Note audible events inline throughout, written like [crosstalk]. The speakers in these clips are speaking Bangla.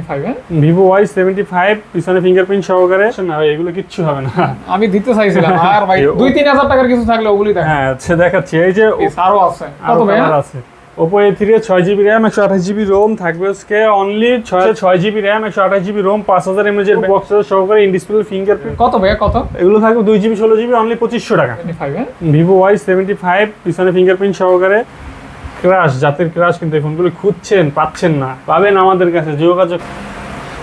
ফাইভ হ্যাঁ ভিভো ওয়াই পিছনে ফিঙ্গারপ্রিন্ট সহকারে। না। এগুলো কিচ্ছু হবে না। আমি দিতে চাইছিলাম। আর ভাই [laughs] ও- দুই তিন হাজার টাকার কিছু থাকলে ওগুলি দেখ হ্যাঁ আচ্ছা দেখাচ্ছি। এই যে আরও আছে। কত ভাই আছে। ওপো এ থ্রি ছয় জিবি র্যাম একশো আঠাশ জিবি রোম থাকবে আজকে। অনলি ছয় ছয় জিবি র্যাম একশো আঠাশ জিবি রোম পাঁচ হাজার এমএজ এর বক্স সহকারে ইন ডিসপ্লে ফিঙ্গারপ্রিন্ট কত ভাইয়া কত? এগুলো থাকবে দুই জিবি ষোলো জিবি অনলি পঁচিশশো টাকা। ভিভো ওয়াই সেভেন্টি ফাইভ পিছনে ফিঙ্গারপ্রিন্ট সহকারে। ক্রাশ জাতের ক্রাশ কিন্তু এই ফোনগুলো খুঁজছেন, পাচ্ছেন না। পাবেন আমাদের কাছে, যোগাযোগ।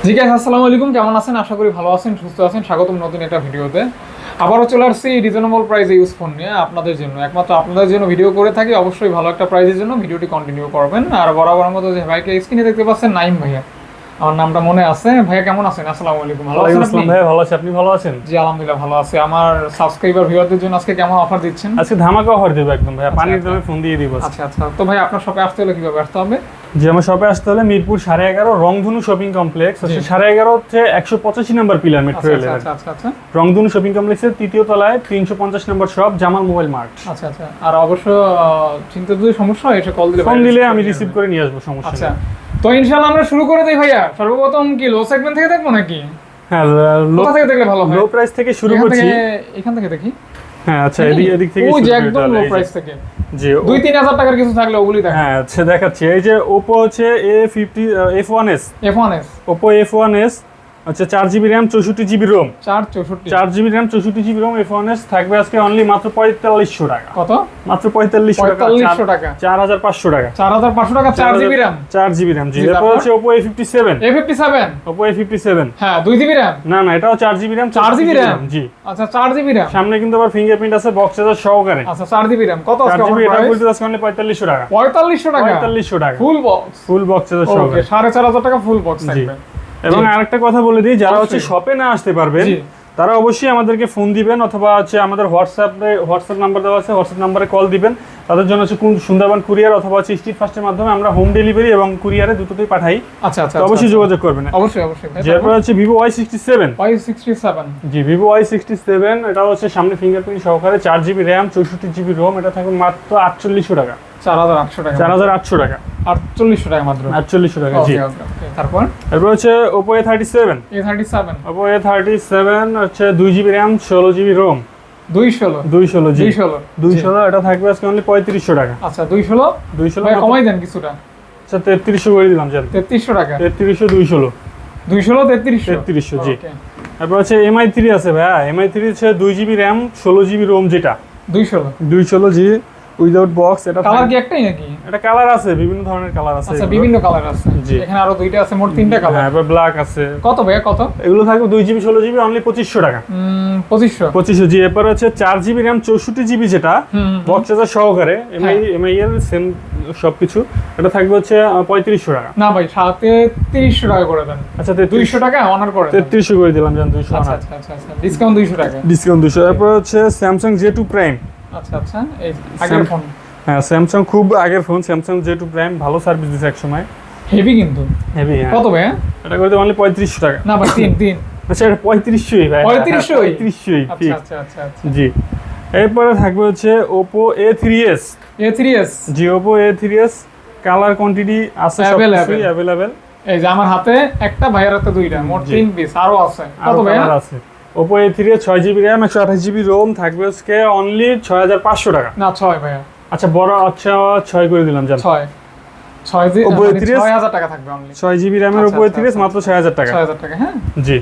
জি গাইস আসসালামু আলাইকুম, কেমন আছেন? আশা করি ভালো আছেন, সুস্থ আছেন। স্বাগতম নতুন একটা ভিডিওতে। আবারও চলে আসছি রিজনেবল প্রাইসে ইউজ ফোন নিয়ে আপনাদের জন্য। একমাত্র আপনাদের জন্য ভিডিও করে থাকি, অবশ্যই ভালো একটা প্রাইজের জন্য ভিডিওটি কন্টিনিউ করবেন। আর বরাবর মতো যে ভাইকে স্ক্রিনে দেখতে পাচ্ছেন নাইম ভাইয়া। আমার নামটা মনে আছে। ভাইয়া কেমন আছেন? আসসালামু আলাইকুম। ভালো আছেন আপনি? ভাই ভালো আছি। আপনি ভালো আছেন? জি আলহামদুলিল্লাহ ভালো আছে। আমার সাবস্ক্রাইবার ভিউয়ারদের জন্য আজকে কেমন অফার দিচ্ছেন? আজকে ধামাকা অফার দেবো একদম ভাই পানির আচ্ছা। দামে ফোন দিয়ে দিব আচ্ছা আচ্ছা। তো ভাই আপনার শপে আসতে হলে কীভাবে আসতে হবে? যে আমার শপে আসতে হলে মিরপুর সাড়ে এগারো রংধনু শপিং কমপ্লেক্স হচ্ছে সাড়ে এগারো হচ্ছে একশো পঁচাশি নম্বর পিলার মেট্রো আচ্ছা রেলের আচ্ছা আচ্ছা আচ্ছা। রংধনু শপিং কমপ্লেক্সের তৃতীয় তলায় তিনশো পঞ্চাশ number shop Jamal mobile mart. আচ্ছা আচ্ছা। আর অবশ্য চিন্তা যদি সমস্যা হয় এসে কল দিলে ফোন দিলে আমি রিসিভ করে নিয়ে আসব সমস্যা আচ্ছা। তো ইনশাআল্লাহ আমরা শুরু করে দিই ভাইয়া। সর্বপ্রথম কি লো সেগমেন্ট থেকে দেখব নাকি? হ্যাঁ লো থেকে দেখলে ভালো হয়? লো প্রাইস থেকে শুরু করছি। এখান থেকে দেখি। হ্যাঁ আচ্ছা এদিক এদিক থেকে শুরু একদম লো প্রাইস থেকে। জি দুই তিন হাজার টাকার কিছু থাকলে ওগুলি দেখ হ্যাঁ আচ্ছা দেখাচ্ছি। এই যে ওপো হচ্ছে A fifty F one S F one S Oppo F one S হচ্ছে চার জিবি র্যাম চৌষট্টি জিবি রোম চার চৌষট্টি। চার জিবি র্যাম চৌষট্টি জিবি রোম এফ এস থাকবে আজকে অনলি মাত্র পঁয়তাল্লিশশো টাকা। কত? মাত্র পঁয়তাল্লিশশো টাকা চার- টাকা। চার হাজার পাঁচশো টাকা। চার হাজার পাঁচশো টাকা চার জিবি র্যাম চার জিবি র্যাম জি এরপর হচ্ছে Oppo A fifty seven A fifty seven Oppo A fifty seven হ্যাঁ দুই জিবি র্যাম না না এটাও চার জিবি র্যাম 4 GB RAM? জি। আচ্ছা চার জিবি র্যাম সামনে কিন্তু আবার ফিঙ্গারপ্রিন্ট আছে বক্স চার্জার সহকারে। আচ্ছা চার জিবি র্যাম কত চার জিবি এটা বলতে আজকে অনলি পঁয়তাল্লিশশো টাকা। পঁয়তাল্লিশশো টাকা? পঁয়তাল্লিশশো টাকা। Full box full box charger সহকারে। সাড়ে চার হাজার টাকা ফুল বক্স থাকবে। এবং। আরেকটা কথা বলে দিই যারা হচ্ছে শপে না আসতে পারবেন তারা অবশ্যই আমাদেরকে ফোন দিবেন অথবা হচ্ছে আমাদের হোয়াটসঅ্যাপে হোয়াটসঅ্যাপ নাম্বার দেওয়া আছে হোয়াটসঅ্যাপ নাম্বারে কল দিবেন। তাদের জন্য হচ্ছে সুন্দরবন কুরিয়ার অথবা হচ্ছে স্ট্রিট ফাস্টের মাধ্যমে আমরা হোম ডেলিভারি এবং কুরিয়ারে দুটোতেই পাঠাই। আচ্ছা আচ্ছা অবশ্যই যোগাযোগ করবেন। অবশ্যই অবশ্যই হচ্ছে Vivo Y sixty seven Y sixty seven জি ভিভো ওয়াই সিক্সটি সেভেন এটা হচ্ছে সামনে ফিঙ্গারপ্রিন্ট সহকারে চার জিবি র্যাম চৌষট্টি জিবি রোম এটা থাকবে মাত্র আটচল্লিশশো টাকা। চার হাজার আটশো টাকা। চার হাজার আটশো টাকা। আটচল্লিশশো টাকা মাত্র। আটচল্লিশশো টাকা জি। তারপর? এরপর হচ্ছে Oppo A thirty seven A thirty seven Oppo A thirty seven হচ্ছে দুই জিবি র্যাম ষোলো জিবি রোম দুই ষোলো দুই ষোলো জি দুই ষোলো দুই ষোলো এটা থাকবে আজকে অনলি পঁয়ত্রিশশো টাকা। আচ্ছা দুই ষোলো দুই ষোলো কমাই দেন কিছুটা। আচ্ছা তেত্রিশশো করে দিলাম জান তেত্রিশশো টাকা? তেত্রিশশো দুই ষোলো দুই ষোলো তেত্রিশশো? তেত্রিশশো জি। তারপর হচ্ছে এমআই থ্রি আছে ভাইয়া। এমআই থ্রি হচ্ছে দুই জিবি র্যাম ষোলো জিবি রোম যেটা। দুই ষোলো দুই ষোলো জি উইদাউট বক্স এটা কালার কি একটাই নাকি? এটা কালার আছে বিভিন্ন ধরনের কালার আছে আচ্ছা বিভিন্ন কালার আছে। এখানে আরও দুইটা আছে মোট তিনটা হ্যাঁ কালার এবার ব্ল্যাক আছে। কত ভাইয়া কত? এগুলো থাকবে দুই জিবি ষোলো জিবি অনলি পঁচিশশো টাকা। উম, পঁচিশশো। পঁচিশশো জি এরপর হচ্ছে চার জিবি র্যাম চৌষট্টি জিবি যেটা বক্স চার্জার সহকারে এমআই হ্যাঁ। এমআই এর সেম সবকিছু এটা থাকবে হচ্ছে পঁয়ত্রিশশো টাকা। না ভাই সাথে তিরিশশো টাকা করে দেন। আচ্ছা দুইশো টাকা অনার করে দেন। তেত্রিশশো করে দিলাম জান দুইশো আচ্ছা আচ্ছা আচ্ছা আচ্ছা ডিসকাউন্ট দুইশো টাকা। ডিসকাউন্ট দুশো তারপর হচ্ছে স্যামসাং জে টু প্রাইম আচ্ছা আচ্ছা। এই আগের ফোন। হ্যাঁ স্যামসাং খুব আগের phone. Samsung J two prime ভালো সার্ভিস দিচ্ছে এক সময় হেভি কিন্তু। হেভি হ্যাঁ। কত ভাইয়া এটা করে অনলি পঁয়ত্রিশশো টাকা। না ভাই তিন তিন। আচ্ছা এটা পঁয়ত্রিশশোই ভাই। 3500 পঁয়ত্রিশশোই আচ্ছা আচ্ছা আচ্ছা আচ্ছা। জি। এরপরে থাকবে হচ্ছে Oppo A three S A three S G Oppo A three S colour quantity আছে. সবকিছুই অ্যাভেলেবেল এই যে আমার হাতে একটা ভাইয়ের হাতে দুইটা। মোট। তিন পিস আরও আছে। কত ভাইয়া কালার আছে। ওপো এ থ্রি ছয় জিবি র্যাম একশো আঠাশ জিবি রোম থাকবে আজকে অনলি ছয় হাজার পাঁচশো টাকা। না ছয় ভাইয়া। আচ্ছা বড় আচ্ছা ছয় করে দিলাম জান। ছয়। ছয় মানে A3s? ছয় হাজার টাকা থাকবে অনলি ছয় জিবি র্যামের আচ্ছা, আচ্ছা, আচ্ছা। মাত্র ছয় হাজার টাকা। ছয় হাজার টাকা হ্যাঁ? জি।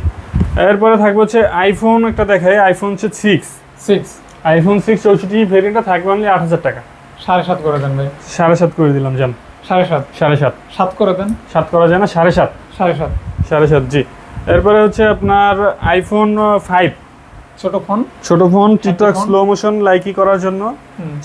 এরপরে থাকবে হচ্ছে আইফোন একটা দেখাই আইফোন হচ্ছে সিক্স সিক্স আইফোন সিক্স চৌষট্টি ভেরিয়েন্টটা থাকবে অনলি আট হাজার টাকা। সাড়ে সাত করে দেন ভাই। সাড়ে সাত করে দিলাম জান। সাড়ে সাত। সাড়ে সাত। সাত করে দেন। সাত করা যায় না সাড়ে সাত। সাড়ে সাত। সাড়ে সাত জি। এরপরে হচ্ছে আপনার আইফোন ফাইভ ছোট ফোন ছোট phone TikTok? Slow motion Likee করার জন্য।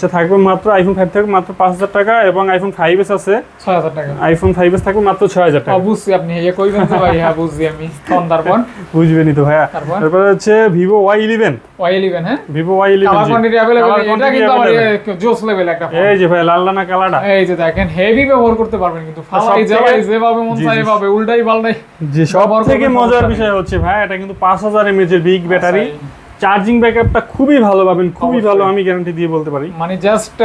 সে থাকবে মাত্র আইফোন ফাইভ থাকবে মাত্র পাঁচ হাজার টাকা এবং আইফোন ফাইভ এস আছে। ছয় হাজার টাকা। আইফোন ফাইভ এস থাকবে মাত্র ছয় হাজার টাকা। অবশ্যই আপনি ইয়ে কইবেন তো ভাই হ্যাঁ বুঝছি আমি। তখন তারপর বুঝবেনই তো ভাইয়া। তারপর? হচ্ছে Vivo Y eleven Y eleven হ্যাঁ? Vivo Y eleven colour quantity available এটা কিন্তু available। জোস লেভেল একটা এই যে ভাই লাল লানা কালারটা। এই যে দেখেন হেভি ব্যবহার করতে পারবেন কিন্তু। ফালাই জ্বালাই যেভাবে মন উল্টাই পাল্টাই যে সব থেকে মজার বিষয় হচ্ছে ভাই এটা কিন্তু পাঁচ হাজার এমএচ এর বিগ ব্যাটারি চার্জিং ব্যাকআপটা খুবই ভালো পাবেন খুবই ভালো আমি গ্যারান্টি দিয়ে বলতে পারি। মানে জাস্ট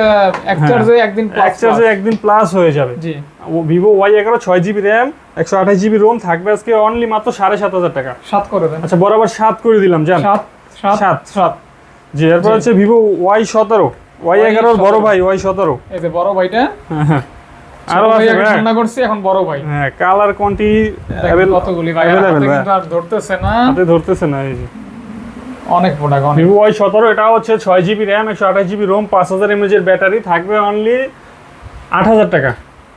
এক হ্যাঁ। চার্জে একদিন এক চার্জে একদিন প্লাস হয়ে যাবে। জি। ভিভো ওয়াই এগারো ছয় জিবি র্যাম একশো আঠাশ জিবি রোম থাকবে আজকে অনলি মাত্র সাড়ে সাত হাজার টাকা। সাত করে দেন। আচ্ছা বরাবর সাত করে দিলাম জান। সাত সাত সাত। জি এরপর। হচ্ছে ভিভো ওয়াই সতেরো। ওয়াই এগারোর বড় ভাই ওয়াই সতেরো। এই যে বড় ভাইটা। [laughs] আরও ভাই আছে আগে করছি এখন বড় ভাই। হ্যাঁ কালার কোয়ান্টি কতগুলি ভাই। আর ধরতেছে না। ধরতেছে না এই যে। অনেক প্রোডাক্ট অনেক। ভিভো ওয়াই সতেরো এটা হচ্ছে ছয় জিবি র্যাম একশো আঠাশ জিবি রোম পাঁচ হাজার এমএজের ব্যাটারি থাকবে অনলি আট হাজার টাকা।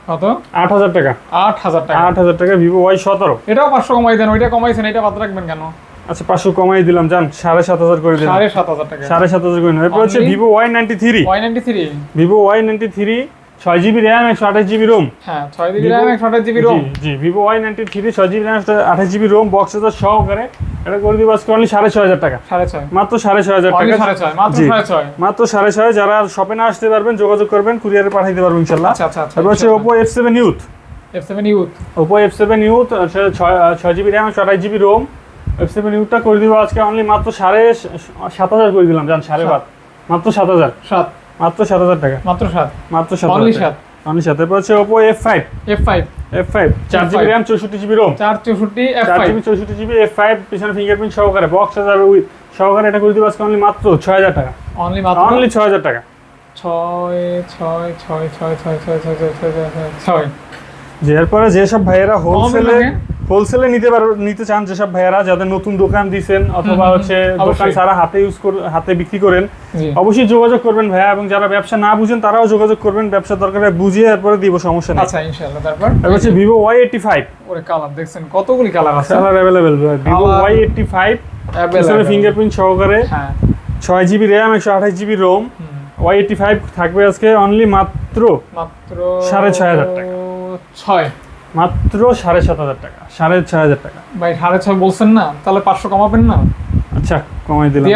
কত? আট হাজার টাকা। আট হাজার টাকা। আট হাজার টাকা ভিভো ওয়াই সতেরো। এটাও পাঁচশো কমাই দেন ওইটা কমাইছেন এটা বাদ রাখবেন কেন? আচ্ছা পাঁচশো কমাই দিলাম জান সাড়ে সাত হাজার করে দিলাম। সাড়ে সাত হাজার টাকা। সাড়ে সাত হাজার করে দিলাম। এরপর হচ্ছে Vivo Y ninety three Y ninety three Vivo Y ninety three ছয় জিবি র্যাম একশো আঠাশ জিবি রোম হ্যাঁ ছয় জিবি র্যাম একশো আঠাশ জিবি রোম জি, ভিভো ওয়াই নাইনটি থ্রি ছয় জিবি র্যাম আঠাশ জিবি রোম বক্স হাজার সহকারে। এটা করে দিব আজকে অনলি সাড়ে ছয় হাজার টাকা। সাড়ে ছয়। মাত্র সাড়ে ছয় হাজার Only টাকা। সাড়ে ছয় মাত্র। সাড়ে ছয়। মাত্র সাড়ে ছয় যারা শপে না আসতে পারবেন যোগাযোগ করবেন কুরিয়ারে পাঠাইতে পারবেন ইনশাল্লাহ। আচ্ছা আচ্ছা আচ্ছা তারপর হচ্ছে Oppo F seven youth F seven youth Oppo F seven youth ছয় জিবি র্যাম একশো আঠাশ জিবি রোম এফ সেভেন ইউথটা করে দিব আজকে অনলি মাত্র সাড়ে সাত হাজার করে দিলাম জান সাড়ে। সাত। মাত্র সাত হাজার। সাত। মাত্র সাত হাজার টাকা মাত্র সাত মাত্র সাত অনলি সাত অনলি সাত এরপর হচ্ছে Oppo F five F five F five চার জিবি F5 র্যাম চৌষট্টি জিবি রোম চার চৌষট্টি চার জিবি চৌষট্টি জিবি এফ ফাইভ পিছনে ফিঙ্গারপ্রিন্ট সহকারে বক্স হাজার উইথ সহকারে এটা করে দিব আজকে অনলি মাত্র ছয় হাজার টাকা অনলি মাত্র অনলি ছয় হাজার টাকা ছয় ছয় ছয় ছয় ছয় ছয় ছয় ছয় ছয় ছয় ছয় যে এরপরে যেসব ভাইয়েরা হোলসেলে? হোলসেলে নিতে পার নিতে চান যেসব ভাইয়ারা যাদের নতুন দোকান দিছেন অথবা হচ্ছে দোকান সারা হাতে ইউজ হাতে বিক্রি করেন অবশ্যই যোগাযোগ করবেন ভাইয়া এবং যারা ব্যবসা না বুঝেন তারাও যোগাযোগ করবেন ব্যবসা দরকারে বুঝিয়ে এরপরে দিব সমস্যা নেই। আচ্ছা ইনশাআল্লাহ তারপর? হচ্ছে ভিভো ওয়াই এইটটি ফাইভ ওরে কালার দেখছেন কতগুলি কালার আছে? Colour available Vivo Y eighty five. Fingerprint সহকারে। হ্যাঁ। ছয় জিবি র্যাম একশো আঠাশ GB ROM Y eighty five থাকবে আজকে অনলি মাত্র মাত্র সাড়ে ছয় হাজার টাকা। ছয়। মাত্র সাড়ে সাত হাজার টাকা সাড়ে ছয় হাজার টাকা। ভাই সাড়ে ছয় বলছেন না তাহলে পাঁচশো কমাবেন না? আচ্ছা কমাই দিলাম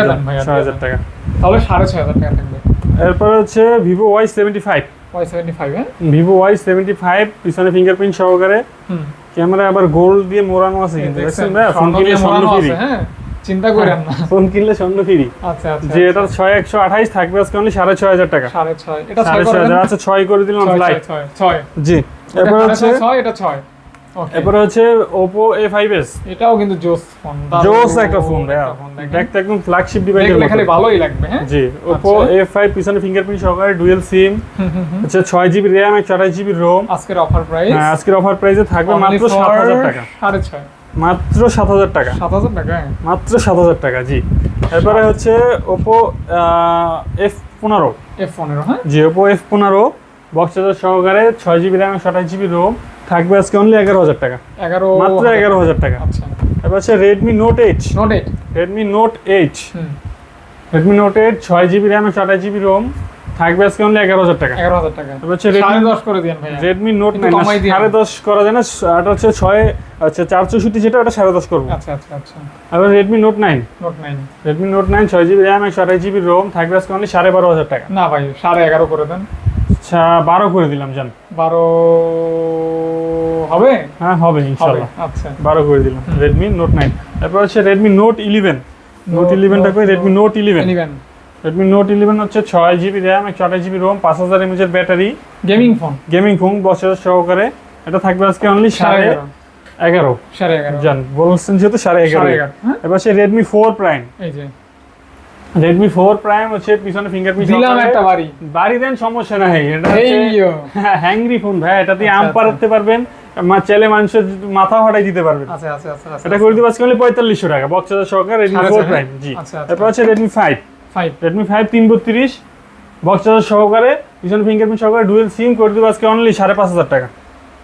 ছয় হাজার টাকা। তাহলে সাড়ে ছয় হাজার টাকা থাকবে। এরপর হচ্ছে Vivo Y seventy five. Y seventy five হ্যাঁ? ভিভো ওয়াই সেভেন্টি ফাইভ পিছনে ফিঙ্গারপ্রিন্ট সহকারে। ক্যামেরা আবার গোল্ড দিয়ে মোড়ানো আছে কিন্তু দেখছেন, দেখছেন ভাইয়া? ফোন কিনলে স্বর্ণ ফ্রি। হ্যাঁ? চিন্তা করেন না। [laughs] ফোন কিনলে স্বর্ণ ফ্রি। আচ্ছা আচ্ছা যে এটা ছয় একশো আঠাইশ থাকবে আজকে অনলি সাড়ে ছয় হাজার টাকা। সাড়ে ছয়। এটা ছয় সাড়ে করে ছয় দেন। হাজার আচ্ছা ছয় করে দিলাম ছয়, লাইট ছয়, ছয়, ছয়। জি। এটা এরপর হচ্ছে ছয়, ছয়, এটা ছয়। এরপর হচ্ছে ওপো এ ফাইভ এটাও কিন্তু জোস ফোন জোস একটা ফোন ভাইয়া। দেখতে একদম ফ্ল্যাগশিপ খালি ভালোই লাগবে হ্যাঁ? জি আচ্ছা। এ ফাইভ পিছনে ফিঙ্গারপ্রিন্ট সহকারে ডুয়েল সিম হুম। ছয় জিবি র্যাম একশো আঠাশ জিবি রোম আজকের অফার প্রাইস হ্যাঁ আজকের অফার প্রাইসে থাকবে মাত্র সাত হাজার টাকা। মাত্র সাত হাজার টাকা। সাত হাজার টাকা মাত্র সাত হাজার টাকা জি। এরপরে হচ্ছে ওপো এফ পনেরো। এফ পনেরো হ্যাঁ? জি ওপো এফ পনেরো। বক্স চার্জার সহকারে ছয় জিবি র্যাম একশো আঠাশ জিবি রোম থাকবে আজকে অনলি এগারো হাজার টাকা। এগারো মাত্র এগারো হাজার টাকা। আচ্ছা। এবার হচ্ছে Redmi note eight note eight Redmi note eight Redmi note eight ছয় জিবি র্যাম একশো আঠাশ জিবি রোম থাকবে আজকে অনলি এগারো হাজার টাকা। এগারো হাজার টাকা। এবার হচ্ছে রেডমি দশ করে দিন ভাইয়া। রেডমি নোট নাইন সাড়ে দশ করা যায় না এটা হচ্ছে ছয় আচ্ছা চার চৌষট্টি যেটা ওটা সাড়ে দশ করব। আচ্ছা আচ্ছা আচ্ছা। এবার Redmi note nine note nine Redmi note nine ছয় জিবি র্যাম একশো আঠাশ জিবি রোম থাকবে আজকে অনলি সাড়ে বারো হাজার টাকা। না ভাই সাড়ে এগারো করে দেন। আচ্ছা বারো করে দিলাম জান। বারো হবে? হ্যাঁ হবে ইনশাল্লাহ। আচ্ছা। বারো করে দিলাম রেডমি নোট নাইন তারপর হচ্ছে রেডমি নোট ইলেভেন নোট ইলেভেনটা করে Redmi note eleven Redmi note eleven হচ্ছে ছয় জিবি র্যাম একশো আঠাশ জিবি রোম পাঁচ হাজার এমএচের battery. Gaming phone gaming phone বছর সহকারে। এটা থাকবে আজকে অনলি সাড়ে এগারো। সাড়ে এগারো। জান বলছেন যেহেতু সাড়ে এগারো এগারো হ্যাঁ? এবার সে রেডমি ফোর প্রাইম এই যে। রেডমি ফোর প্রাইম হচ্ছে পিছনে ফিঙ্গারপ্রিন্ট দিলাম একটা বাড়ি। বাড়ি দেন সমস্যা নাই এটা হ্যাংরি ফোন [laughs] ভাই এটা দিয়ে আম পারতে পারবেন মা ছেলে মানুষের মাথা হটাই দিতে পারবেন। আচ্ছা এটা করে দিতে পারছি করলে 4500 টাকা বক্স সহকারে রেডমি 4 প্রাইম জি। তারপর হচ্ছে রেডমি 5 5 রেডমি 5 332 বক্স চার্জার সহকারে পিছনে ফিঙ্গারপ্রিন্ট সহকারে ডুয়েল সিম করে দিতে পারছি অনলি 5500 টাকা।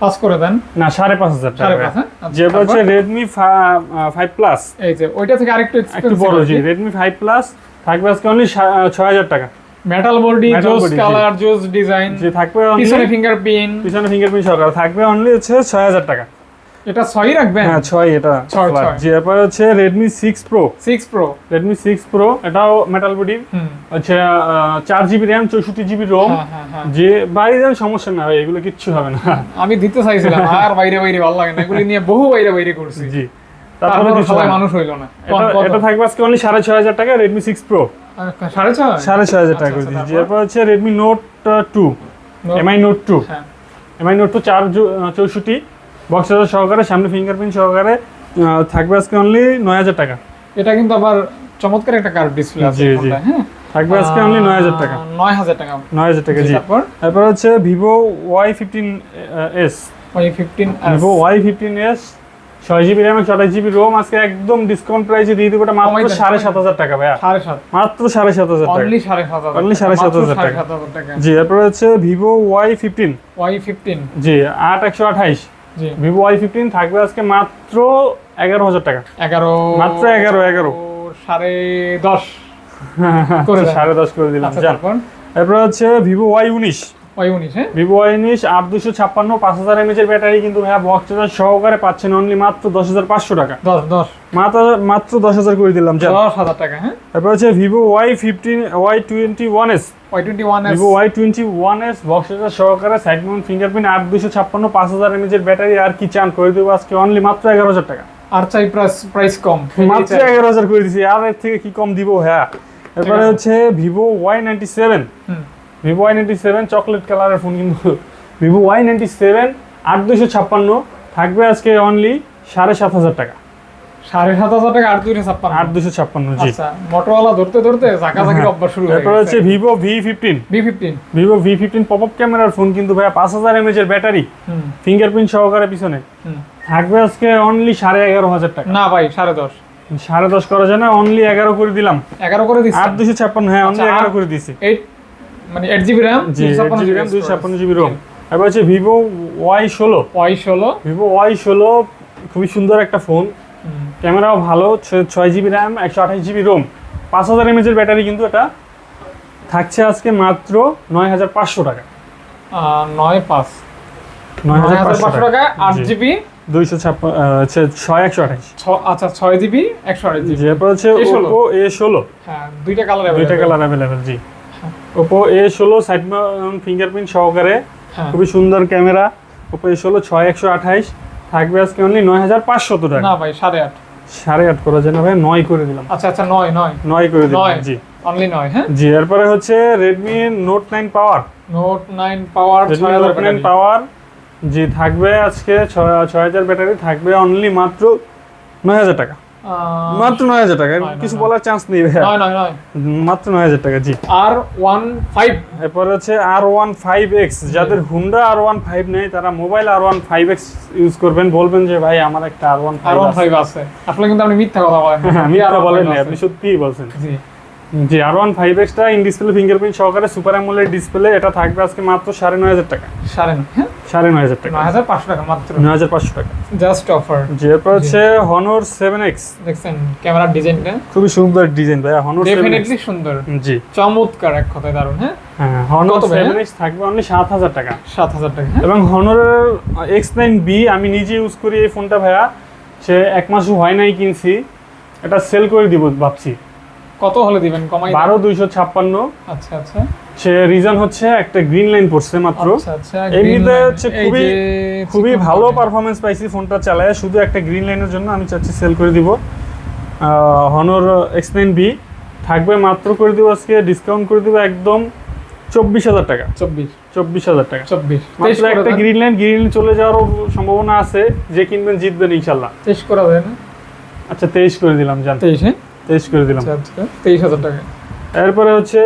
পাস করে দেন। না সাড়ে পাঁচ হাজার টাকা। পাঁচ হ্যাঁ? আচ্ছা, যে হচ্ছে রেডমি ফাইভ প্লাস এই যে ওইটা থেকে আরেকটু একটু বড় জি রেডমি ফাইভ প্লাস থাকবে আজকে অনলি ছয় হাজার টাকা। মেটাল বডি জোস কালার জোস ডিজাইন যে থাকবে পিছনে ফিঙ্গারপ্রিন্ট পিছনে ফিঙ্গারপ্রিন্ট সরকার থাকবে অনলি হচ্ছে ছয় হাজার টাকা। এটা 6 রাখবেন? হ্যাঁ 6 এটা 6 যে এরপর হচ্ছে Redmi 6 Pro 6 Pro Redmi 6 Pro এটাও মেটাল বডি আচ্ছা 4GB RAM 64GB ROM হ্যাঁ, হ্যাঁ, হ্যাঁ। যে বাইরে যান সমস্যা না হয় এগুলো কিচ্ছু হবে না। আমি দিতে চাইছিলাম [laughs] আর বাইরে বাইরে ভালো লাগে না। এগুলো নিয়ে বহু বাইরে বাইরে করছি। জি। তারপরে সবাই মানুষ হইল না। এটা থাকবে আজকে অনলি 6500 টাকা Redmi 6 Pro 6500 6500 আচ্ছা, টাকা আচ্ছা, করে দিচ্ছি এরপর হচ্ছে Redmi Note 2 MI Note 2 MI Note 2 4 64 বক্সার সহকারে সামনে ফিঙ্গারপ্রিন্ট সহকারে থাকবে আজকে অনলি নয় টাকা। এটা কিন্তু আবার চমৎকার একটা কার্ড ডিসপ্লে আছে হ্যাঁ? থাকবে আজকে অনলি নয় হাজার টাকা। নয় হাজার টাকা। নয় হাজার টাকা জি। তারপর? হচ্ছে Vivo Y fifteen S Y fifteen Vivo Y fifteen S ছয় জিবি র্যাম একশো জিবি রোম আজকে একদম ডিসকাউন্ট প্রাইসে দিয়ে দেবো। মাত্র সাড়ে সাত হাজার টাকা ভাই সাড়ে সাত। মাত্র সাড়ে সাত হাজার টাকা। অনলি সাড়ে সাত হাজার টাকা জি তারপর হচ্ছে Vivo Y fifteen Y fifteen জি আট একশো আঠাইশ। ভিভো ওয়াই ফিফটিন থাকবে আজকে মাত্র এগারো হাজার টাকা। এগারো মাত্র এগারো, এগারো। সাড়ে দশ [laughs] করে সাড়ে দশ করে দিলাম আচ্ছা তারপর? এরপর হচ্ছে ভিভো ওয়াই উনিশ। হ্যাঁ? এমএচের ব্যাটারি কিন্তু ভাইয়া বক্স চার্জার সহকারে পাচ্ছেন অনলি মাত্র দশ হাজার পাঁচশো টাকা। দশ দশ। মাত্র মাত্র দশ হাজার করে দিলাম যান। দশ হাজার টাকা হ্যাঁ? তারপর হচ্ছে বক্স চার্জার সহকারে সাইড মাউন্ট ফিঙ্গারপ্রিন্ট ব্যাটারি আর কি চান করে দেবো আজকে? অনলি মাত্র এগারো হাজার টাকা। আর চাই প্রাইস প্রাইস কম। মাত্র এগারো হাজার করে দিছি আর এর থেকে কি কম দিব হ্যাঁ এরপরে হচ্ছে ভিভো ওয়াই নাইনটি সেভেন হুম। Vivo Y ninety seven chocolate কালারের ফোন কিন্তু ভিভো ওয়াই নাইনটি সেভেন আট দুশো ছাপ্পান্ন। থাকবে আজকে অনলি সাড়ে সাত হাজার টাকা। সাড়ে সাত হাজার টাকা আর দুইটা ছাপ্পান্ন। আট দুশো ছাপ্পান্ন জি। আচ্ছা মোটরওয়ালা ধরতে ধরতে ঝাঁকাঝাঁকির অভ্যাস শুরু হয়ে হচ্ছে Vivo V fifteen V fifteen Vivo V fifteen pop up ক্যামেরার ফোন কিন্তু ভাইয়া পাঁচ হাজার এমএচের ব্যাটারি। ফিঙ্গারপ্রিন্ট সহকারে পিছনে। থাকবে আজকে অনলি সাড়ে এগারো হাজার টাকা। না ভাই সাড়ে দশ। সাড়ে দশ করা যায় না অনলি এগারো করে দিলাম। এগারো করে দিচ্ছি আট দুশো ছাপ্পান্ন হ্যাঁ অনলি আচ্ছা, এগারো করে দিছি এইট মানে এইট জিবি র্যাম জি জিবি র্যাম দুইশো ছাপ্পান্ন জিবি রোম এবার হচ্ছে ভিভো ওয়াই ষোলো। ওয়াই ষোলো। ভিভো ওয়াই ষোলো খুবই সুন্দর একটা ফোন ক্যামেরাও ভালো ছয় জিবি র্যাম একশো আঠাশ জিবি রোম পাঁচ হাজার এমএচের ব্যাটারি কিন্তু এটা থাকছে আজকে মাত্র নয় হাজার পাঁচশো টাকা। নয় পাঁচ। নয় হাজার পাঁচশো টাকা আট জিবি। দুইশো ছাপ্পান্ন ছয় একশো আঠাশ। আচ্ছা ছয় জিবি একশো আঠাশ জিবি। এরপর হচ্ছে A16 এ ষোলো। হ্যাঁ দুইটা কালার দুইটা কালার অ্যাভেলেবেল জি। ওপো এ ষোলো সাইড ফিঙ্গারপ্রিন্ট সহকারে। হ্যাঁ। খুবই সুন্দর ক্যামেরা। ওপো এ ষোলো ছয় একশো আঠাইশ। থাকবে আজকে অনলি নয় হাজার পাঁচশত টাকা। না ভাই সাড়ে আট। সাড়ে আট করা যায় না ভাই নয় করে দিলাম। আচ্ছা আচ্ছা নয় নয়। নয় করে দিলাম। জি। অনলি নয় হ্যাঁ? জি এরপরে হচ্ছে Redmi note nine power note nine power note nine power জি থাকবে আজকে ছয় হাজার ব্যাটারি থাকবে অনলি মাত্র নয় হাজার টাকা। মাত্র নয় হাজার টাকা। কিছু বলার চান্স নেই নয় নয় নয়। মাত্র নয় হাজার টাকা জি। R one five. এরপরে হচ্ছে আর ওয়ান ফাইভ এক্স। যাদের হুন্ডা আর ওয়ান ফাইভ নেই তারা mobile R one five X use করবেন। বলবেন যে ভাই আমার একটা R one R one five আছে। আসলে কিন্তু আপনি মিথ্যা কথা বলেন। আর R15 বলেন আছে। আপনি সত্যিই বলছেন। জি। জি আর ওয়ান ফাইভ এক্সটা ইন ডিসপ্লে ফিঙ্গারপ্রিন্ট সহকারে সুপার অ্যামোলেড ডিসপ্লে এটা থাকবে আজকে মাত্র সাড়ে নয় হাজার টাকা। সাড়ে নয়, হ্যাঁ? সাড়ে নয় হাজার টাকা। নয় হাজার পাঁচশো টাকা মাত্র। নয় হাজার পাঁচশো টাকা। Just offer. এরপর হচ্ছে হনর সেভেন এক্স দেখছেন ক্যামেরার ডিজাইনটা? খুবই সুন্দর ডিজাইন ভাই হনর ডেফিনেটলি সুন্দর। জি। চমৎকার এক কথায় দারুণ হ্যাঁ? হনর সেভেন এক্স থাকবে অনলি সাত হাজার টাকা। সাত হাজার টাকা হ্যাঁ? এবং হনরের এক্স নাইন বি আমি নিজে ইউজ করি এই ফোনটা ভাইয়া। সে এক মাসও হয় নাই কিনছি। এটা সেল করে দিব ভাবছি। কত হলে দিবেন? কমাই বারো দুইশো ছাপ্পান্ন। আচ্ছা আচ্ছা। সে রিজন হচ্ছে একটা গ্রিন লাইন পড়ছে মাত্র। আচ্ছা আচ্ছা এমনিতে হচ্ছে খুবই- খুবই ভালো কাঠের। পারফরমেন্স পাইছি ফোনটা চালায়। শুধু একটা গ্রিন লাইনের জন্য আমি চাচ্ছি সেল করে দিব। হনর এক্সপ্লেন বি থাকবে মাত্র করে দিব আজকে ডিসকাউন্ট করে দিব একদম চব্বিশ হাজার টাকা। চব্বিশ। চব্বিশ হাজার টাকা। চব্বিশ। মাত্র একটা গ্রিন লাইন গ্রিন লাইন চলে যাওয়ারও সম্ভাবনা আছে। যে কিনবেন জিতবেন ইনশাল্লাহ। তেইশ করে দেন আচ্ছা তেইশ করে দিলাম জান তেইশ হ্যাঁ? তেইশ করে দিলাম। আচ্ছা আচ্ছা তেইশ হাজার টাকা। এরপরে হচ্ছে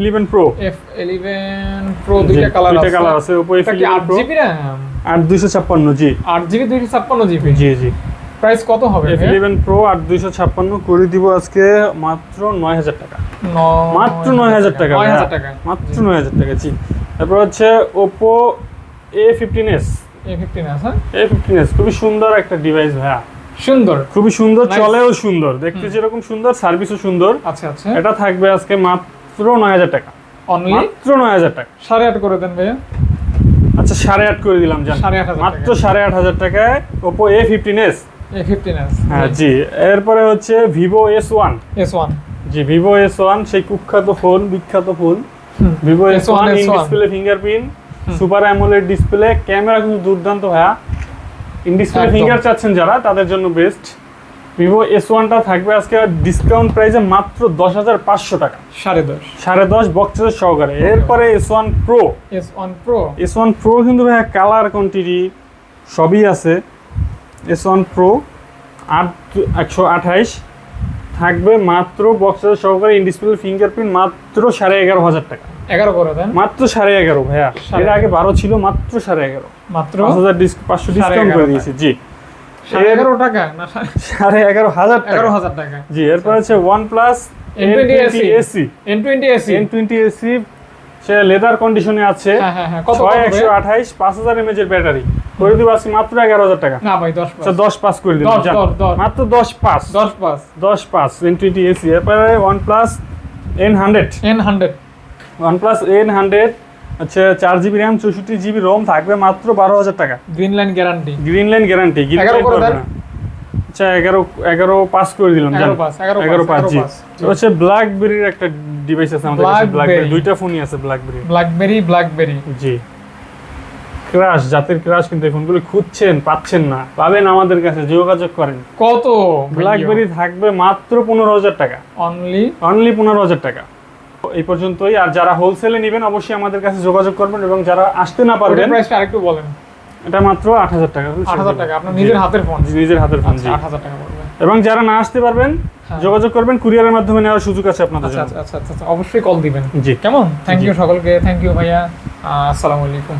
eleven pro F eleven pro দুইটা কালার দুইটা আছে। কালার আছে আট ইলেভেন প্রো জিবি র্যাম আট দুইশো ছাপ্পান্ন জি। আট জিবি দুইশো ছাপ্পান্ন জি জি। প্রাইস কত হবে এফ ইলেভেন প্রো আট দুইশো ছাপ্পান্ন করে দিব আজকে মাত্র নয় হাজার টাকা। মাত্র নয় হাজার টাকা নয় হাজার ভাইয়া। টাকা। মাত্র নয় হাজার টাকা জি। তারপর হচ্ছে A fifteen A fifteen S খুবই সুন্দর একটা ডিভাইস ভাইয়া। সুন্দর। খুবই সুন্দর. চলেও সুন্দর। দেখতে যেরকম সুন্দর সার্ভিসও সুন্দর। আচ্ছা আচ্ছা। এটা থাকবে আজকে মাত্র নয় হাজার টাকা। অনলি মাত্র নয় হাজার টাকা। সাড়ে আট করে দেন ভাইয়া। আচ্ছা সাড়ে আট করে দিলাম জান। মাত্র সাড়ে আট হাজার টাকায় Oppo A fifteen S A fifteen S হ্যাঁ জি। এরপরে হচ্ছে Vivo S one S one জি ভিভো এস ওয়ান সেই কুখ্যাত ফোন বিখ্যাত phone. Vivo S S1, one display fingerprint super AMOLED display camera কিন্তু দুর্দান্ত ভাইয়া। ইন ডিসপ্লে একদম। ফিঙ্গার চাচ্ছেন যারা তাদের জন্য বেস্ট ভিভো এস ওয়ানটা থাকবে আজকে ডিসকাউন্ট প্রাইসে মাত্র দশ হাজার পাঁচশো টাকা। সাড়ে দশ। সাড়ে দশ বক্সের সহকারে। এরপরে S one pro S one pro S one pro কিন্তু ভাইয়া কালার কোয়ান্টিটি সবই আছে। এস ওয়ান প্রো আট একশো আঠাইশ। থাকবে মাত্র বক্সের সহকারে। ইন ডিসপ্লে ফিঙ্গারপ্রিন্ট মাত্র সাড়ে এগারো হাজার টাকা। এগারো করে দেন। মাত্র সাড়ে এগারো ভাইয়া। এর আগে বারো ছিল মাত্র সাড়ে এগারো। মাত্র? পাঁচ হাজার পাঁচশো সাড়ে ডিসকাউন্ট করে দিয়েছি জি। এগারো টাকা না সাড়ে- সাড়ে এগারো হাজার এগারো হাজার টাকা। জি এরপর হচ্ছে one plus N20 AC AC N twenty AC N twenty AC সে লেদার কন্ডিশনে আছে। ছয় একশো আঠাইশ পাঁচ হাজার এমএচ এর ব্যাটারি করে দিব আজকে মাত্র এগারো হাজার টাকা। না ভাই দশ আচ্ছা পাঁচ দশ পাস করে দিলাম। মাত্র দশ পাস দশ পাঁচ। দশ পাস এন টোয়েন্টি এসি এরপরে one plus N hundred N hundred one plus N hundred হচ্ছে চার জিবি র্যাম চৌষট্টি জিবি রোম থাকবে মাত্র বারো হাজার টাকা। Green line guarantee green line guarantee আচ্ছা এগারো এগারো পাস করে দিলাম এগারো। পাস পাস জি। হচ্ছে ব্ল্যাকবেরির একটা ডিভাইস আছে আমাদের কাছে ব্ল্যাকবেরি দুইটা ফোনই আছে ব্ল্যাকবেরি ব্ল্যাকবেরি ব্ল্যাকবেরি জি। ক্রাশ জাতের ক্রাশ কিন্তু এই ফোনগুলো খুঁজছেন পাচ্ছেন না পাবেন আমাদের কাছে যোগাযোগ করেন। কত? ব্ল্যাকবেরি থাকবে মাত্র পনেরো হাজার টাকা। অনলি অনলি পনেরো হাজার টাকা। এই পর্যন্তই। আর যারা হোলসেলে নেবেন অবশ্যই আমাদের কাছে যোগাযোগ করবেন এবং যারা আসতে না পারবেন প্রাইসটা আরেকটু বলেন। এটা মাত্র আট হাজার টাকা আট হাজার টাকা আপনার নিজের হাতের ফোন নিজের হাতের ফোন আচ্ছা আট হাজার টাকা পড়বে এবং যারা না আসতে পারবেন হ্যাঁ। যোগাযোগ করবেন কুরিয়ারের মাধ্যমে নেওয়ার সুযোগ আছে আপনাদের আচ্ছা জন্য। আচ্ছা আচ্ছা আচ্ছা অবশ্যই কল দিবেন। জি। কেমন? থ্যাংক ইউ সকলকে থ্যাংক ইউ ভাইয়া। আসসালামু আলাইকুম।